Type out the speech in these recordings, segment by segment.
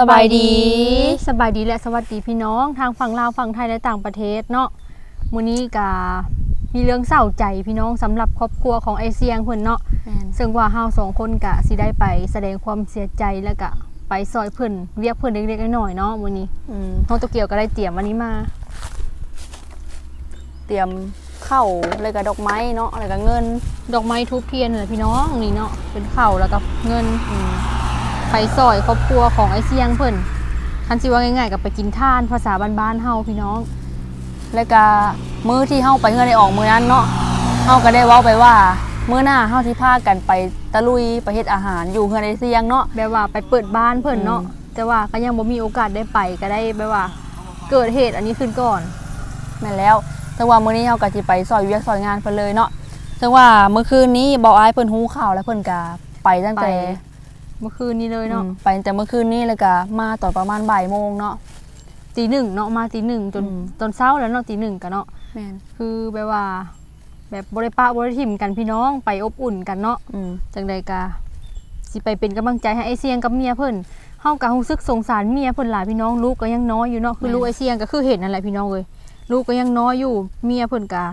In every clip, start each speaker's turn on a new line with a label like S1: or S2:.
S1: สบายดี
S2: สบายดีและสวัสดีพี่น้อง ทางฝั่งลาวฝั่งไทยและต่างประเทศเนาะมื้อนี้ก็มีเรื่องเศร้าใจพี่น้องสำหรับครอบครัวของไอเซียงเพิ่นเนาะซึ่งว่าเฮาสองคนก็สิได้ไปแสดงความเสียใจแล้วก็ไปซอยเพิ่นเวียกเพิ่นเล็กๆน้อยๆเนาะมื้อนี้
S1: อืม
S2: น้องโตเกียวก็ได้เตรียมวันนี้มา
S1: เตรียมเข้าวแล้วก็ดอกไม้เนาะแล้วก็เงิน
S2: ดอกไม้ทูบเทียนน่ะพี่น้องนี่เนาะเป็นข้าวแล้วก็เงิน ไปซอยครอบครัวของไอเซียงเพิ่นคันสิว่าง่ายๆก็ไปกินท่านภาษาบ้านๆเฮาพี่น้อง
S1: แล้วก็มื้อที่เฮาไปเงินได้ออกมื้อนั้นเนาะเฮาก็ได้เว้าไปว่ามื้อหน้าเฮาสิพากันไปตะลุยไปเฮ็ดอาหารอยู่เฮือนไอเสียงเนาะ
S2: แบบว่าไปเปิดบ้านเพิ่นเนาะ
S1: อืม
S2: แต่ว่าก็ยังบ่มีโอกาสได้ไปก็ได้แบบว่า เกิดเหตุอันนี้ขึ้นก่อน
S1: แม่นแล้วแต่ว่ามื้อนี้เฮาก็สิไปซอยเวียกซอยงานเพิ่นเลยเนาะซึ่งว่าเมื่อคืนนี้เบาอ้ายเพิ่นฮู้ข่าวแล้วเพิ่นก็ไปตั้งแต่
S2: ไป เมื่อคืนนี้เลยเนาะ
S1: อืมไปตั้งแต่เมื่อคืนนี้แล้วก็มาตอนประมาณบ่ายโมงเนาะ
S2: ตีหนึ่งเนาะมาตีหนึ่งจน
S1: อืม
S2: ตอนเช้าแล้วเนาะตีหนึ่งกันเนาะ
S1: แม่น
S2: คือแบบว่า แบบบริปะบริทิมกันพี่น้องไปอบอุ่นกันเนาะ
S1: อืม
S2: จังใดกะสิไปเป็นกำลังใจให้ไอเซียงกับเมียเพิ่นเฮาก็รู้สึกสงสารเมียเพิ่นหลายพี่น้องลูกก็ยังน้อยอยู่เนาะคือลูกไอเซียงก็คือเห็นนั่นแหละพี่น้องเอ้ยลูกก็ยังน้อยอยู่เมียเพิ่นก็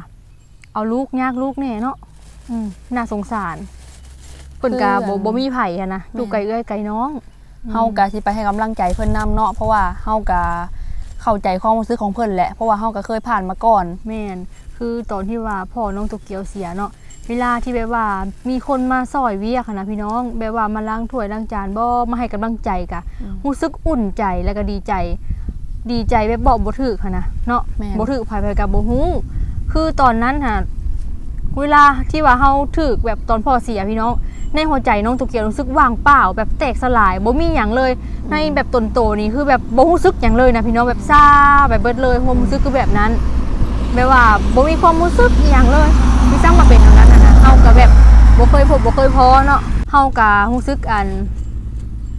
S2: เอาลูกยากลูกแน่เนาะอืมน่าสงสาร เพิ่นก็บ่บ่มีไผอะนะอยู่ไกลเอื้อยไกลน้อง
S1: เฮาก็สิไปให้กำลังใจเพิ่นนํเนาะเพราะว่าเฮาก็เข้าใจความรู้สึกของเพิ่นแหละเพราะว่าเฮาก็เคยผ่านมาก่อน
S2: แม่นคือตอนที่ว่าพ่อน้องโตเกียวเสียเนาะเวลาที่แบบว่ามีคนมาซอยเวียกอะนะพี่น้องแบบว่ามาล้างถ้วยล้างจานบ่มาให้กำลังใจกะ
S1: อืม
S2: รู้สึกอุ่นใจแล้วก็ดีใจ ดีใจแบบบอกบ่ถูกค่ะนะเนาะ
S1: แม่น
S2: บ่ถูกภายไปกับบ่ฮู้คือตอนนั้นค่ะ เวลาที่ว่าเฮาถูกแบบตอนพ่อเสียพี่น้อง ในหัวใจน้องโตเกียวรู้สึกว่างเปล่า แบบแตกสลายบ่มีหยังเลย ในแบบตนโตนี่คือแบบบ่รู้สึกหยังเลยนะพี่น้องแบบซ่าแบบเบิดเลยความรู้สึกคือแบบนั้นแบบว่าบ่มีความรู้สึกอหย่างเลยที่จังมาเป็นแบบนั้นนะนะเฮาก็แบบบ่เคยพบบ่เคยพอเนาะเฮาก็รู้สึกอัน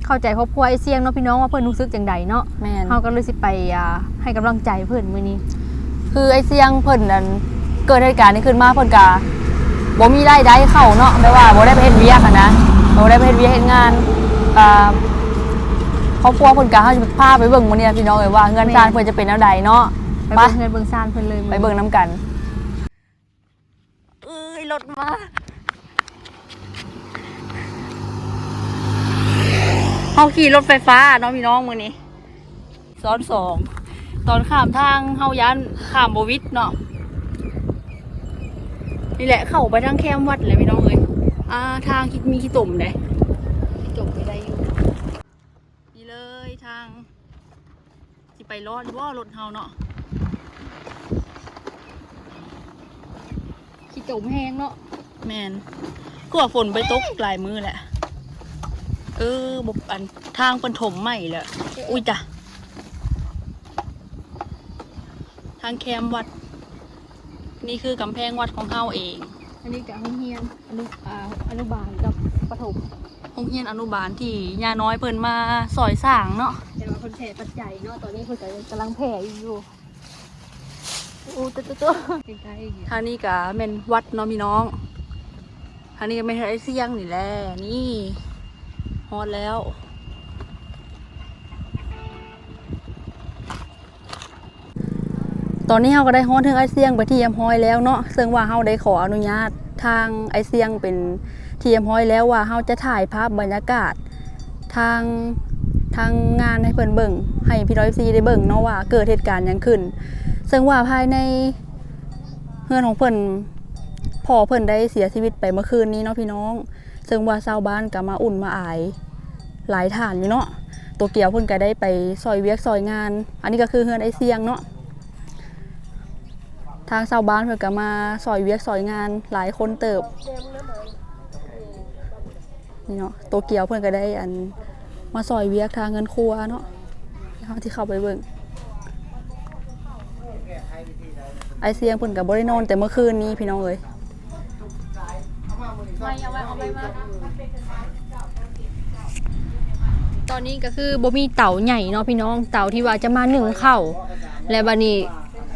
S2: เข้าใจครอบครัวไอ้เสียงเนาะพี่น้องว่าเพิ่นรู้สึกจังใดเนาะ
S1: แม่น
S2: เฮาก็เลยสิไปอ่าให้กำลังใจเพิ่นมื้อนี้
S1: คือไอ้เสียงเพิ่นนั้น เกิดเหตุการณ์นี้ขึ้นมาเพิ่นก็บ่มีรายได้เข้าเนาะแปลว่าบ่ได้ไปเฮ็ดเวียกอะนะบ่ได้ไปเฮ็ดเวียกเฮ็ดงานอ่าครอบครัวเพิ่นก็เฮาสิพาไปเบิ่งมื้อนี้นะพี่น้องเอ้ยว่าเงินซานเพิ่นจะเป็นแนวใดเนาะ
S2: ไป
S1: ไป
S2: เบิ่งเงินเบิ่งซานเพิ่นเลย
S1: ไปเบิ่งน้ำกันเอ้ยรถมาเฮาขี่รถไฟฟ้าเนาะพี่น้องมื้อนี้ซ้อนสองตอนข้ามทางเฮายันข้ามบ่วิดเนาะ นี่แหละเข้าไปทางแคมวัดเลยพี่น้องเอ้ยอ่าทางคิดมีขี้ตุ่มเลย
S2: จบไปได้อยู่
S1: นี่เลยทางสิไปรอดว่ารถเฮาเนาะ
S2: ขี้จมแห้งเนาะ
S1: แมนก็ว่าฝนไปตกหลายมือแหละ เออบบอันทางเป็นถมใหม่แหละอุ้ยจ้ะทางแคมวัด นี่คือกำแพงวัดของเฮาเอง
S2: อันนี้ก็ห้องเฮียนอนุอ่าอนุบาลกับประถม
S1: ห้องเฮียนอนุบาลที่ยาน้อยเพิ่นมาสอยสร้างเนาะ
S2: แต่ว่าเพิ่นแผ่ปัจจัยเนาะตอนนี้เพิ่นก็กำลังแผ่อยู่โอ้ตุ๊ดๆๆใกล้ๆอีก
S1: ทางนี้ก็แม่นวัดเนาะพี่น้องทางนี้ก็ไม่ใช่ไอเสียงนี่แหละนี่ฮอดแล้ว ตอนนี้เราก็ได้ฮอดถึงไอเสียงไปที่ยำห้อยแล้วเนาะซึ่งว่าเราได้ขออนุญาตทางไอเสียงเป็นที่ยำห้อยแล้วว่าเราจะถ่ายภาพบรรยากาศ ทางทางงานให้เพิ่นเบิ่งให้พี่น้อยซีได้เบิ่งเนาะว่าเกิดเหตุการณ์หยังขึ้น ซึ่งว่าภายในเพื่อนของเพิ่นพ่อเพิ่นได้เสียชีวิตไปเมื่อคืนนี้เนาะพี่น้อง ซึ่งว่าชาวบ้านก็มาอุ่นมาอาย หลายฐานอยู่เนาะตัวเกี่ยวเพิ่นก็ได้ไปซอยเวียกซอยงาน อันนี้ก็คือเฮือนไอเสียงเนาะ ทางชาวบ้านเพิ่นก็มาซอยเวียกซอยงานหลายคนเติบนี่เนาะตัวเกียวเพิ่นก็ได้อันมาซอยเวียกทางเงินครัวเนาะเฮาที่เข้าไปเบิ่งไอเสียงเพิ่นกับ่ได้นอนแต่เมื่อคืนนี้พี่น้องเอ้ย
S2: ไม่เอาไว้เอาไว้มาตอนนี้ก็คือบ่มีเต่าใหญ่เนาะพี่น้องเต่าที่ว่าจะมาหนึ่งเข่าและบัดนี้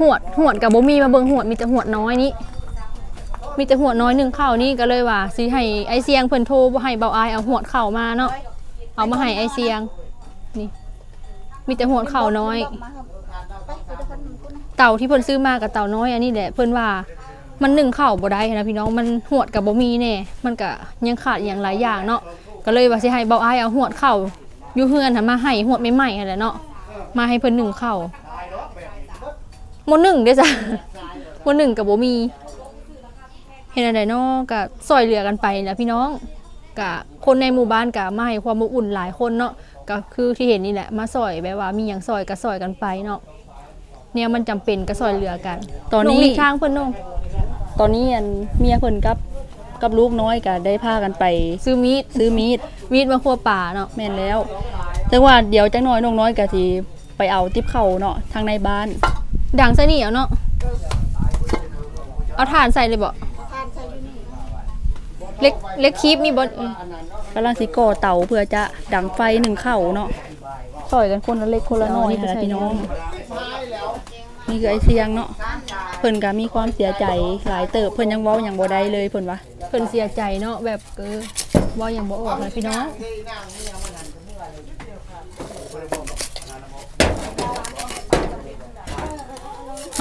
S2: หวดหวดกับบ่มีมาเบิ่งหวดมีแต่หวดน้อยนี้มีแต่หวดน้อยหนึ่งเข่านี่ก็เลยว่าสิให้ไอเสียงเพิ่นโทรบ่ให้เบาอายเอาหวดเข่ามาเนาะเอามาให้ไอเสียงนี่ มีแต่หัวเข่าน้อย เต่าที่เพิ่นซื้อมากับเต่าน้อยอันนี้แหละเพิ่นว่ามันหนึ่งเข่าบ่ได้นะพี่น้องมันหวดกับบ่มีแน่มันก็ยังขาดอย่างหลายอย่างเนาะก็เลยว่าสิให้เบาอายเอาหวดเข่าอยู่เฮือนหันมาให้หวดใหม่ๆนั่นแหละเนาะมาให้เพิ่นหนึ่งเข่า มดหนึ่งเด้อจ้ะหมดหนึ่งกับบ่มี เห็นอะไรเนาะก็ซอยเหลือกันไปนะพี่น้องกะคนในหมู่บ้านกะมาให้ความอบอุ่นหลายคนเนาะก็คือที่เห็นนี่แหละ มาซอยแบบว่ามีอย่างซอยก็ซอยกันไปเนาะเนี่ยมันจำเป็นก็ซอยเหลือกัน
S1: ตอนนี้
S2: งหลีกทางเพิ่นน้อง
S1: ตอนนี้อันเมียเพิ่นกับกับลูกน้อยก็ได้พากันไป
S2: ซื้อมีด
S1: ซื้อมีด
S2: มีดมาคั่วป่าเนาะ
S1: แม่นแล้วแต่ว่าเดี๋ยวจักหน้อยน้องน้อยก็สิไปเอาติ๊บเข่าเนาะทางในบ้าน
S2: ดังใส่นี่เอาเนาะ เอาถ่านใส่เลยบ่เล็กเล็กคีบมีบ่เออกำ
S1: ลังสิก่อเตาเพื่อจะดังไฟหนึ่งเข่าเนาะซอยกันคนละเล็กคนละน้อยค่ะพี่น้อง นี่คือไอเสียงเนาะ เพิ่นก็มีความเสียใจหลายเติบเพิ่นยังเว้าหยังบ่ได้เลยเพิ่นว่า
S2: เพิ่นเสียใจเนาะแบบเออว่ายังบ่ออกเลยพี่น้อง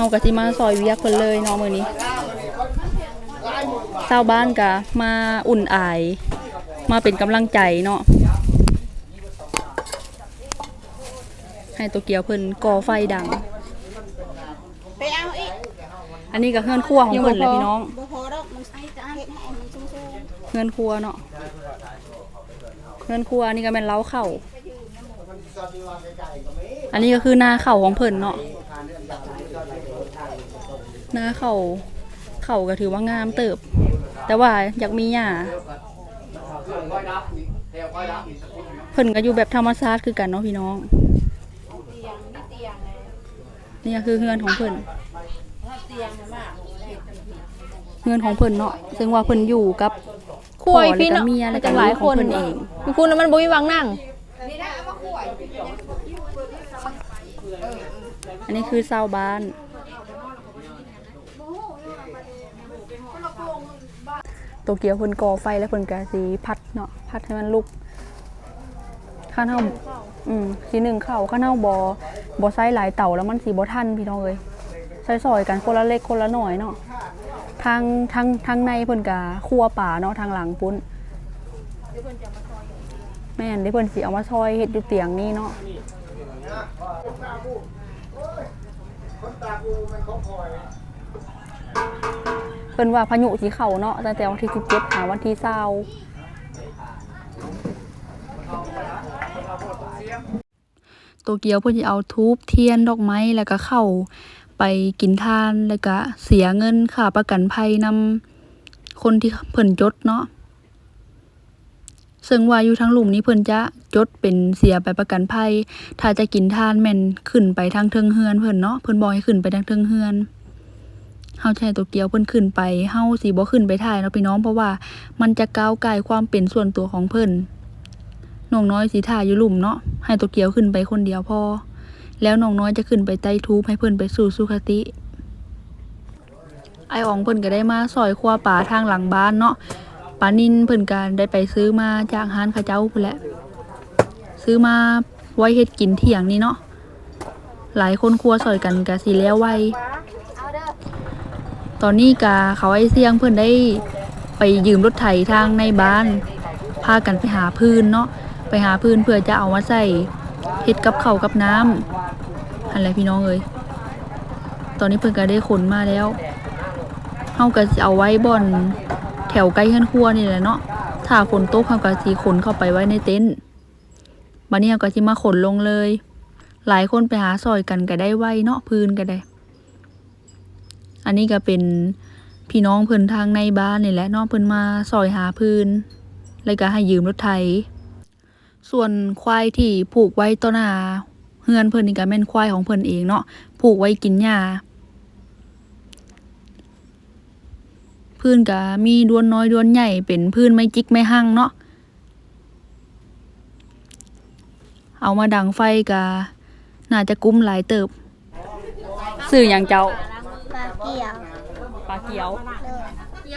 S1: เฮาก็สิมาซอยเวียกเพิ่นเลยเนาะมื้อนี้ชาวบ้านก็มาอุ่นอาย มาเป็นกำลังใจเนาะให้ตัวเกียวเพิ่นก่อไฟดัง
S3: ไปเอาอีก
S1: อันนี้ก็เฮือนครัวของเพิ่นเลยพี่น้อง
S3: บ่พอดอกมันไอ้จะเฮ็ดให้มันสูง
S1: เฮือนครัวเนาะเฮือนครัวอันนี้ก็แม่นเล้าเข่าอันนี้ก็คือหน้าเข่าของเพิ่นเนาะ หน้าเข่าเข่าก็ถือว่างามเติบ แต่ว่าอยากมีหญ้าเพิ่นก็อยู่แบบธรรมชาติคือกันเนาะพี่น้องนี่ก็คือเฮือนของเพิ่นเฮือนของเพิ่นเนาะซึ่งว่าเพิ่นอยู่กับ
S2: คุยพี่
S1: พ่อ
S2: เนาะ
S1: และก็เมียและก็
S2: จังหลายคน
S1: ลูกของเพิ่นเอง
S2: พี่คุณน่ะมันบ่มีวางนั่ง
S1: อันนี้คือเศร้าวบ้าน โตเกียวเพิ่นก่อไฟแล้วเพิ่นก็สิพัดเนาะพัดให้มันลุกข้าวเฮาอืมทีหนึ่งข้าวข้าวเฮาบ่บ่ใส่หลายเต่าแล้วมันสิบ่ทันพี่น้องเอ้ยใส่ซอยกันคนละเล็กคนละหน่อยเนาะทางทางทางในเพิ่นก็ครัวป่าเนาะทางหลังปุ้นแม่นเดี๋ยวเพิ่นสิเอามาซอยเฮ็ดอยู่เตียงนี้เนาะเพิ่นว่าพายุสีเขาเนาะตั้งแต่วันที่17หาวันที่20โตเกียวเพิ่นสิเอาทูบเทียนดอกไม้แล้วก็เข้าไปกินทานแล้วก็เสียเงินค่าประกันภัยนำคนที่เพิ่นจดเนาะซึ่งว่าอยู่ทั้งหลุมนี้เพิ่นจะจดเป็นเสียไปประกันภัย ถ้าจะกินทานแม่นขึ้นไปทางเทิงเฮือนเพิ่นเนาะเพิ่นบอกให้ขึ้นไปทางเทิงเฮือน เฮาใช้ตัวเกียวเพิ่นขึ้นไปเฮาสิบ่ขึ้นไปถ่ายเนาะพี่น้องเพราะว่ามันจะก้าวไก่ความเป็นส่วนตัวของเพิ่นน้องน้อยสิถ่ายอยู่ลุ่มเนาะให้ตัวเกียวขึ้นไปคนเดียวพอ แล้วน้องน้อยจะขึ้นไปใต้ทูบให้เพิ่นไปสู่สุคติไอ้อองเพิ่นก็ได้มาซอยครัวป่าทางหลังบ้านเนาะปลานินเพิ่นก็ได้ไปซื้อมาจากร้านเขาเจ้าเพุ่นแหละ ซื้อมาไว้เฮ็ดกินเที่ยงนี่เนาะหลายคนครัวซอยกันก็สิแล้วไว ตอนนี้กาเขาไอ้เสียงเพื่อนได้ไปยืมรถไถทางในบ้าน พากันไปหาพื้นเนาะไปหาพื้นเพื่อจะเอามาใส่เฮ็ดกับเข้ากับน้ำอะไรพี่น้องเอ้ยตอนนี้เพื่อนก็ได้ขนมาแล้วเฮาก็เอาไว้บ่อนแถวใกล้เฮือนครัวนี่แหละเนาะถ้าฝนตกเฮาก็สิขนเข้าไปไว้ในเต็นท์บัดนี้เฮาก็สิมาขนลงเลย หลายคนไปหาซอยกันก็ได้ไว้เนาะพื้นก็ได้ อันนี้ก็เป็นพี่น้องเพิ่นทางในบ้านนี่แหละน้องเพิ่นมาซอยหาพื้น แล้วก็ให้ยืมรถไถ ส่วนควายที่ผูกไว้ต้นนาเฮือนเพิ่นนี่ก็แม่นควายของเพิ่นเองเนาะผูกไว้กินหญ้าพื้นก็มีดวนน้อยดวนใหญ่เป็นพื้นไม้จิกไม้หั่งเนาะเอามาดังไฟก็น่าจะกุ้มหลายเติบ สื่ออย่างเจ้า
S3: เกี่ยว
S1: ปลาเกียว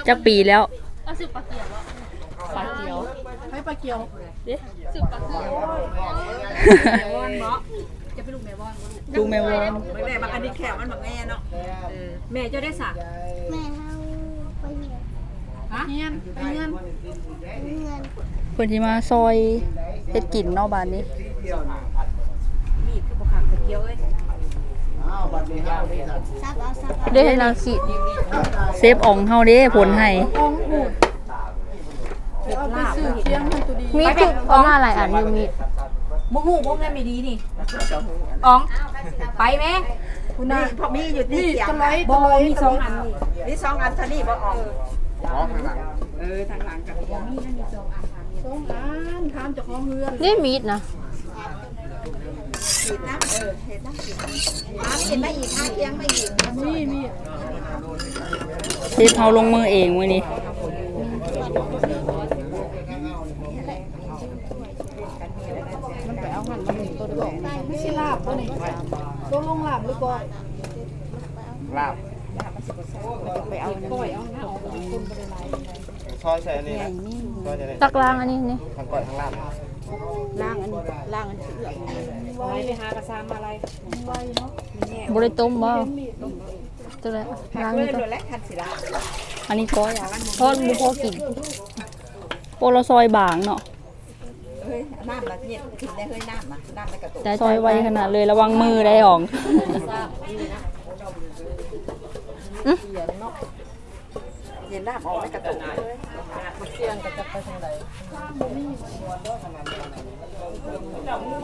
S1: จะปีแล้ว
S2: เอาสิปลาเกียว
S1: ปลาเกียว
S3: ให้ปลาเกี่ยว
S2: สิปลาเกียว
S1: ลูกแม่วอน
S4: แม่บางอันนี้แขวมันบางแง่เนาะ
S1: แม่เจ้าได้สัก
S3: แม่เฮาไปเรียน
S1: เฮียนไปเฮียน
S3: เงิน
S1: เพิ่นสิมาซอยเฮ็ดกินเนาะบ้านนี้
S4: มีดคือบ่ขาดตะเกียวเอ้ย
S2: ได้ให้นางขีด
S1: เซฟอองเฮาเด้ผลให้
S4: ลาบเลย
S2: มีดจุกเอามาหลายอันอยู่มีด
S4: บ่ฮู้บ่แม่นไม่ดีนี่อ๋องไปแม่คุณน่ะพอมีอยู่ที่เสียงบ่มีสองอันนี่มีสองอันเท่านี้บ่ออกเออทางหลังกับบ่มีนั่นมีสองอันสองอันถามเจ้าของเรือน
S2: นี่มีดนะ
S4: ขีดน้ำเออเห็นน้ำขีดน้ำเห็นได้อีกห้าเที่ยงไม่อีกนี่มี
S1: เซฟเฮาลงมือเองมื้อนี้
S5: ลาบซอยใส่อันนี้นะซอยใส่นี่
S2: ตักล้างอันนี้นี่
S5: ทางก่อนทางลา บ
S2: บริต้มบ่ตัวละล้าง
S4: เพื่
S2: นี่
S4: อน
S2: ก็
S4: โดนและคันศิลา
S1: อันนี้ก้อยอะ
S2: ทอดบุพอกิน
S1: โปรซอยบางเนาะ
S4: เฮ้ยน้ำละเนี่ยถึงได้เฮ้ยน้ำนะน้ำในกระตุก
S2: แต่
S1: ซอยไวขนาดเลยระวังมือได้ออง
S4: เย็นน้ำออกในกระตุกเล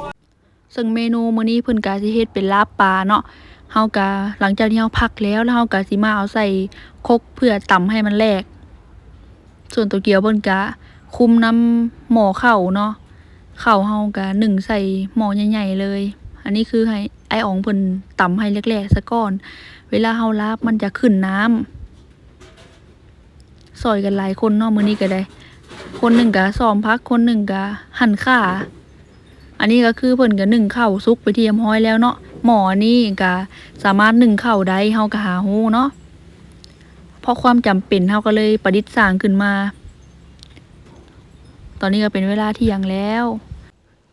S4: ย
S1: ซึ่งเมนูมื้อนี้เพิ่นก็สิเฮ็ดเป็นลาบปลาเนาะเฮาก็หลังจากที่เฮาพักแล้วแล้วเฮาก็สิมาเอาใส่คกเพื่อตำให้มันแหลก ส่วนตัวเกี๊ยวเพิ่นก็คุมน้ำหม้อข้าวเนาะข้าวเฮาก็นึ่งใส่หม้อใหญ่ๆเลย อันนี้คือให้ไอ้อ๋องเพิ่นตำให้แรกๆซะก่อน เวลาเฮาลาบมันจะขึ้นน้ำซอยกันหลายคนเนาะมื้อนี้ก็ได้ คนหนึ่งก็ซ้อมพักคนหนึ่งก็หั่นข่า อันนี้ก็คือเพิ่นก็นึ่งข้าวซุกไปที่ยำห้อยแล้วเนาะหมอนี่ก็สามารถนึ่งข้าวได้เฮาก็หาฮู้เนาะเพราะความจำเป็นเฮาก็เลยประดิษฐ์สร้างขึ้นมา ตอนนี้ก็เป็นเวลาเที่ยงแล้ว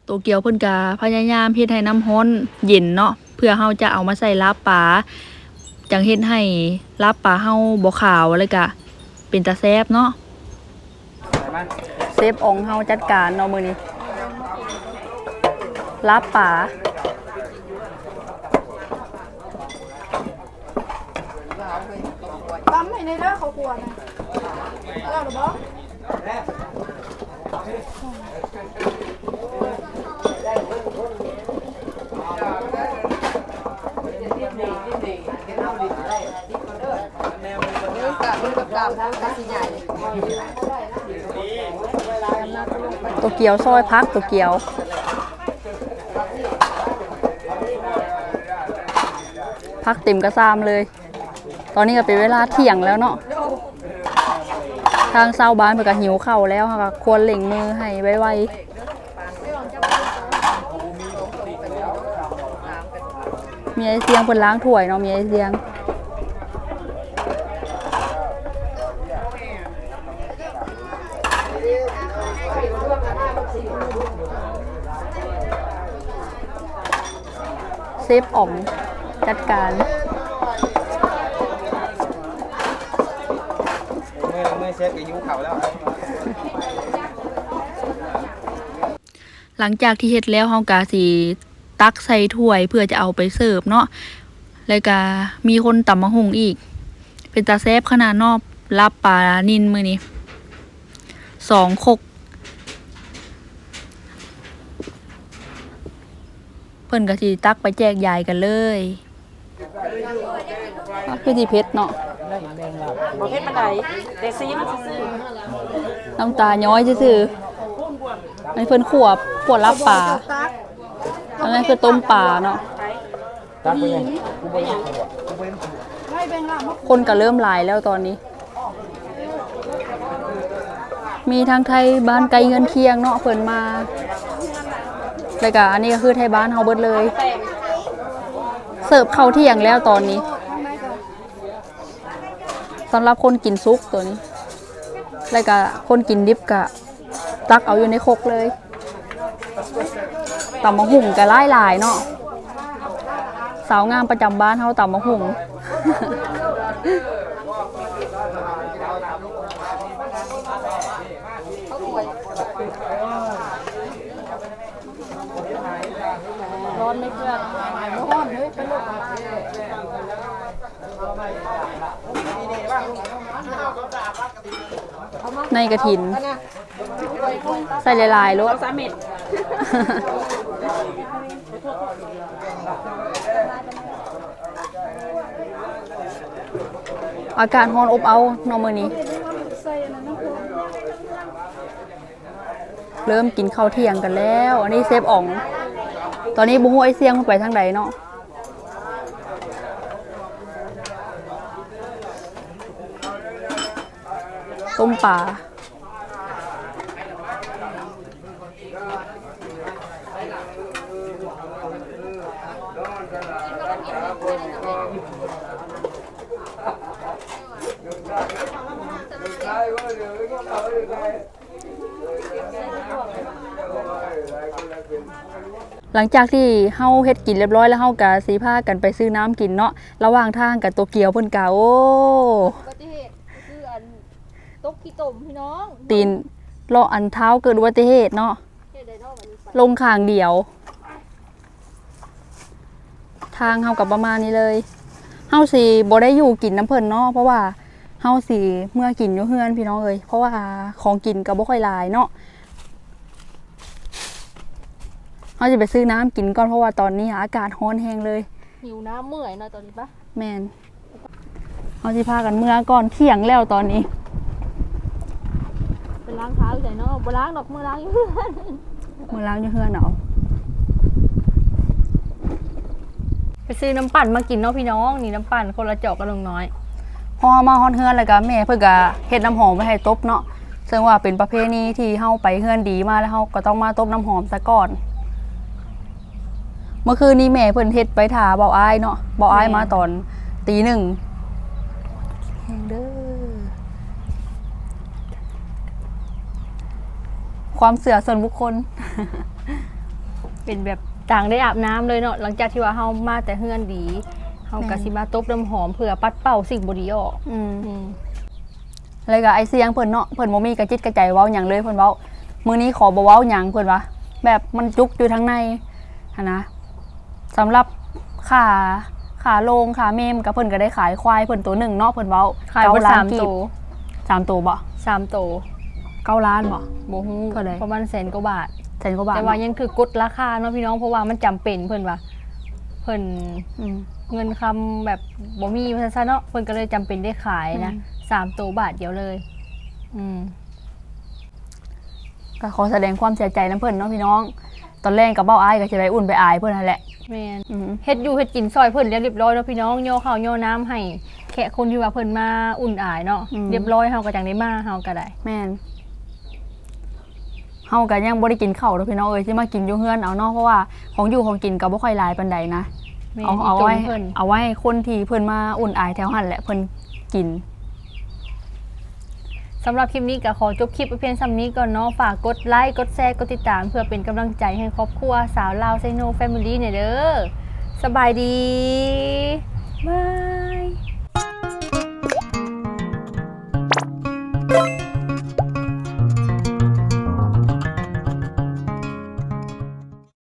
S1: โตเกียวเพิ่นก็พยายามเฮ็ดให้น้ำร้อนเย็นเนาะเพื่อเฮาจะเอามาใส่ลาบปลาจังเฮ็ดให้ลาบปลาเฮาบ่ขาวแล้วก็เป็นตาแซ่บเนาะ
S5: ใส่มา
S1: เซฟองเฮาจัดการเนาะมื้อนี้ ลาบป่า
S3: ตำให้ในเด้อเขากลัวนะเราหรือบ่
S1: ตัวเกียวซอยพักตัวเกียว พักเต็มกระซามเลย ตอนนี้ก็เป็นเวลาเที่ยงแล้วเนาะทางเศร้าบ้านเพิ่นก็หิวเข้าแล้วค่ะก็ควรเล่งมือให้ไวๆมีไอเสียงเพิ่นล้างถ้วยเนาะมีไอเสียงเซฟอ๋อม จัดการ
S5: เมื่อเมื่อเชฟก็หิวเข่าแล้ว
S1: หลังจากที่เฮ็ดแล้วเฮาก็สิตักใส่ถ้วยเพื่อจะเอาไปเสิร์ฟเนาะแล้วก็มีคนตำมะฮุงอีก เป็นตาแซบขนาดนอบรับปลานินมื้อนี้สองคกเพิ่นก็สิตักไปแจกยายกันเลย อะคือสิเผ็ดเนาะ
S4: บ่เพชรบันไดแต่ซีมันซื่อ
S1: น้ำตาย้อยซื่อๆอันนี้เพิ่นขวบขวดรับปลาอันนั้นคือต้มปลาเนาะ
S5: ตักไปยัง
S1: คนก็เริ่มหลายแล้วตอนนี้ มีทางไทยบ้านไกลเงินเคียงเนาะเพิ่นมาแล้วก็อันนี้ก็คือไทยบ้านเฮาเบิดเลย เสิร์ฟข้าวเที่ยงแล้วตอนนี้สำหรับคนกินซุกตัวนี้ แล้วก็คนกินดิบก็ตักเอาอยู่ในคกเลยตำมะหุ่งก็หลายเนาะสาวงามประจำบ้านเขาตำมะหุ่ง
S2: ร้อนไหม่เพื่อน
S3: ร้อนเลยไปลูก
S1: ในกระถิน ใส่หลายๆรส
S4: สามเม็ด
S1: อากาศร้อนอบเอาเนอมื้อนี้ เริ่มกินข้าวเที่ยงกันแล้ว อันนี้เซฟอ่อง ตอนนี้บุ้งไอเสียงเพิ่นไปทางใดเนาะต้มปลา หลังจากที่เฮาเฮ็ดกินเรียบร้อยแล้วเฮาก็สีพากันไปซื้อน้ำกินเนาะระหว่างทางกับโตเกียวเพิ่นกะโอ้
S2: อุบัติเหตุคืออันตกขี้ตมพี่น้อง
S1: ตีนเลาะอันเท้าเกิดอุบัติเหตุเนาะ
S2: เฮ็ดได้เนาะวันนี้ไป
S1: ลงข้างเดียว ทางเฮากับประมาณนี้เลยเฮาสิบ่ได้อยู่กินน้ำเพิ่นเนาะเพราะว่า เฮาสิเมื่อกินอยู่เฮือนพี่น้องเอ้ยเพราะว่าของกินก็บ่ค่อยหลายเนาะเฮาจะไปซื้อน้ำกินก่อนเพราะว่าตอนนี้อากาศร้อนแฮงเลย
S2: หิวน้ำเมื่อยหน่อยตอนนี้ปะ
S1: แมนเอาสิพากันเมื่อก่อนเที่ยงแล้วตอนนี้
S2: เป็นล้างเท้าอยู่ไหนเนาะบ่ล้างดอกมือล้างอยู่เพื่อน
S1: มื่อล้างอยู่เฮือนเอา
S2: ไปซื้อน้ำปั่นมากินเนาะพี่น้อง นี่น้ำปั่นคนละจอกกับลุงน้อย
S1: พอมาฮอนเฮือนแล้วก็แม่เพิ่นก็เฮ็ดน้ำหอมไว้ให้ตบเนาะซึ่งว่าเป็นประเพณีที่เฮาไปเฮือนดีมาแล้วเฮาก็ต้องมาตบน้ำหอมซะก่อน เมื่อคืนนี้แม่เพิ่นเฮ็ดไปถาเบาอ้ายเนาะเบาอ้ายมาตอนตีหนึ่งแฮงเด้อความเสื่อส่วนบุคคล
S2: เป็นแบบต่างได้อาบน้ำเลยเนาะหลังจากที่ว่าเฮามาแต่เฮือนดี เฮากะสิมาตบน้ำหอมเพื่อปัดเป่าสิ่งบ่ดีออก
S1: อืม
S2: อืม
S1: แล้วก็ไอเสียงเพิ่นเนาะเพิ่นบ่มีกระจิตกระใจเว้าหยังเลยเพิ่นเว้ามื้อนี้ขอบ่เว้าหยังเพิ่นว่าแบบมันจุกอยู่ทางในหันนะสำหรับขาขาโลงขาเมมก็เพิ่นก็ได้ขายควายเพิ่นตัวหนึ่งเนาะเพิ่นเว้า
S2: ขาย
S1: เก้
S2: บ่
S1: ล้
S2: สาม
S1: กีบ
S2: โต
S1: สามตัวบ่
S2: สามโต
S1: เก้าล้านบ่
S2: บ่ฮู้
S1: เท่าใด
S2: ประมาณแสนกว่าบาท
S1: แสนกว่าบาท
S2: แต่ว่า
S1: เนาะ
S2: ยังถือกดราคาเนาะพี่น้องเพราะว่ามันจำเป็นเพิ่นว่าเพิ่น
S1: อืม
S2: เงินคำแบบบ่มีว่าซั่นๆเนาะเพิ่นก็เลยจำเป็นได้ขายนะ
S1: อืม
S2: สามโตบาทเดียวเลย อืม
S1: ก็ขอแสดงความเสียใจนํเพิ่นเนาะพี่น้อง ตอนแรกก็เบ้าอายก็สิไปอุ่นไปอายเพิ่นนั่นแหละ
S2: แม่น
S1: อืม
S2: เฮ็ดอยู่เฮ็ดกินซอยเพิ่นเรียบร้อยแล้วพี่น้องย่อข้าวย่อน้ำให้แขกคนที่ว่าเพิ่นมาอุ่นอายเนาะเรียบร้อยเฮาก็จังได้มาเฮาก็ได้
S1: แม่นเฮาก็ยังบ่ได้กินข้าวเด้อพี่น้องเอ้ยสิมากินอยู่เฮือนเอาเนาะเพราะว่าของอยู่ของกินก็บ่ค่อยหลายปานใดนะ
S2: แม่น
S1: เอาเอา
S2: อีตรง
S1: ไว้
S2: เพิ่น
S1: เอาไว้ให้คนที่เพิ่นมาอุ่นอายแถวหันแหละเพิ่นกิน
S2: สำหรับคลิปนี้ก็ขอจบคลิปไว้เพียงส่ำนี้ก่อนเนาะฝากกดไลค์กดแชร์กดติดตาม เพื่อเป็นกำลังใจให้ครอบครัวสาวลาวไซโนแฟมิลี่เนี่ยเด้อสบายดีบาย